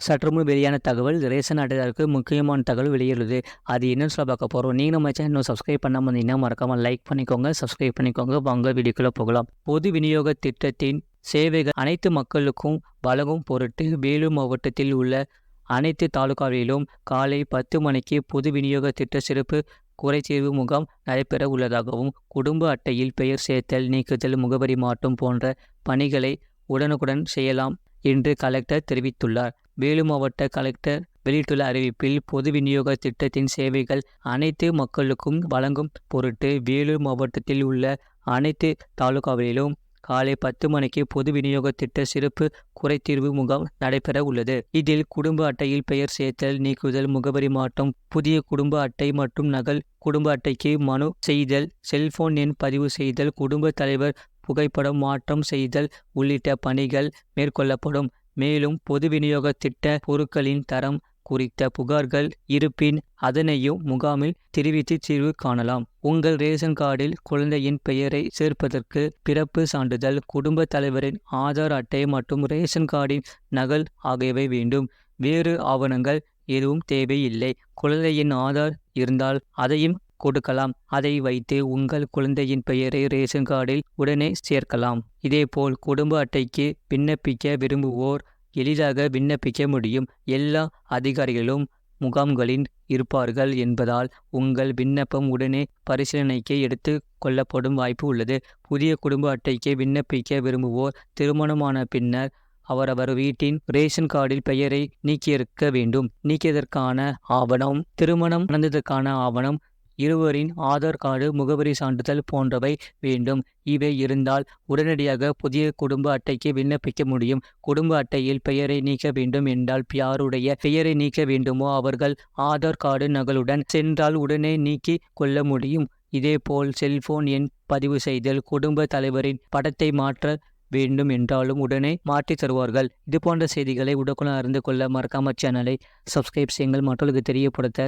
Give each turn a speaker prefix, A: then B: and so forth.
A: சற்றுமுன் வெளியான தகவல் ரேஷன் அட்டைதாருக்கு முக்கியமான தகவல் வெளியிடுது. அது என்னன்னு சொல்ல பார்க்க போகிறோம் நீங்கள் நம்ம சேனல் இன்னும் சப்ஸ்கிரைப் பண்ணாமல் இருந்தீங்கன்னா மறக்காமல் லைக் பண்ணிக்கோங்க சப்ஸ்கிரைப் பண்ணிக்கோங்க. வாங்க வீடியோக்குள்ளே போகலாம். பொது விநியோக திட்டத்தின் சேவைகள் அனைத்து மக்களுக்கும் வழங்கும் பொருட்டு வேலூர் மாவட்டத்தில் உள்ள அனைத்து தாலுகாவிலும் காலை பத்து மணிக்கு பொது விநியோக திட்ட சிறப்பு குறைதீர்வு முகாம் நடைபெற உள்ளதாகவும் குடும்ப அட்டையில் பெயர் சேர்த்தல் நீக்குதல் முகவரி மாற்றம் போன்ற பணிகளை உடனுக்குடன் செய்யலாம் என்று கலெக்டர் தெரிவித்துள்ளார். வேலூர் மாவட்ட கலெக்டர் வெளியிட்டுள்ள அறிவிப்பில் பொது விநியோக திட்டத்தின் சேவைகள் அனைத்து மக்களுக்கும் வழங்கும் பொருட்டு வேலூர் மாவட்டத்தில் உள்ள அனைத்து தாலுகாவிலும் காலை பத்து மணிக்கு பொது விநியோக திட்ட சிறப்பு குறைத்தீர்வு முகாம் நடைபெற உள்ளது. இதில் குடும்ப அட்டையில் பெயர் சேர்த்தல் நீக்குதல் முகவரி மாற்றம் புதிய குடும்ப அட்டை மற்றும் நகல் குடும்ப அட்டைக்கு மனு செய்தல் செல்போன் எண் பதிவு செய்தல் குடும்ப தலைவர் புகைப்படம் மாற்றம் செய்தல் உள்ளிட்ட பணிகள் மேற்கொள்ளப்படும். மேலும் பொது விநியோக திட்ட பொருட்களின் தரம் குறித்த புகார்கள் இருப்பின் அதனையும் முகாமில் தெரிவித்து தீர்வு காணலாம். உங்கள் ரேஷன் கார்டில் குழந்தையின் பெயரை சேர்ப்பதற்கு பிறப்பு சான்றிதழ் குடும்ப தலைவரின் ஆதார் அட்டை மற்றும் ரேஷன் கார்டின் நகல் ஆகியவை வேண்டும். வேறு ஆவணங்கள் எதுவும் தேவையில்லை. குழந்தையின் ஆதார் இருந்தால் அதையும் கொடுக்கலாம். அதை வைத்து உங்கள் குழந்தையின் பெயரை ரேஷன் கார்டில் உடனே சேர்க்கலாம். இதேபோல் குடும்ப அட்டைக்கு விண்ணப்பிக்க விரும்புவோர் எளிதாக விண்ணப்பிக்க முடியும். எல்லா அதிகாரிகளும் முகாம்களில் இருப்பார்கள் என்பதால் உங்கள் விண்ணப்பம் உடனே பரிசீலனைக்கு எடுத்து கொள்ளப்படும் வாய்ப்பு உள்ளது. புதிய குடும்ப அட்டைக்கு விண்ணப்பிக்க விரும்புவோர் திருமணமான பின்னர் அவரவர் வீட்டின் ரேஷன் கார்டில் பெயரை நீக்கியிருக்க வேண்டும். நீக்கியதற்கான ஆவணம் திருமணம் நடந்ததற்கான ஆவணம் இருவரின் ஆதார் கார்டு முகவரி சான்றிதழ் போன்றவை வேண்டும். இவை இருந்தால் உடனடியாக புதிய குடும்ப அட்டைக்கு விண்ணப்பிக்க முடியும். குடும்ப அட்டையில் பெயரை நீக்க வேண்டும் என்றால் யாருடைய பெயரை நீக்க வேண்டுமோ அவர்கள் ஆதார் கார்டு நகலுடன் சென்றால் உடனே நீக்கி கொள்ள முடியும். இதேபோல் செல்போன் எண் பதிவு செய்தல் குடும்ப தலைவரின் படத்தை மாற்ற வேண்டும் என்றாலும் உடனே மாற்றி தருவார்கள். இது போன்ற செய்திகளை உடனுக்குடன் அறிந்து கொள்ள மறக்காம சேனலை சப்ஸ்கிரைப் செய்யுங்கள். மற்றவர்களுக்கு தெரியப்படுத்த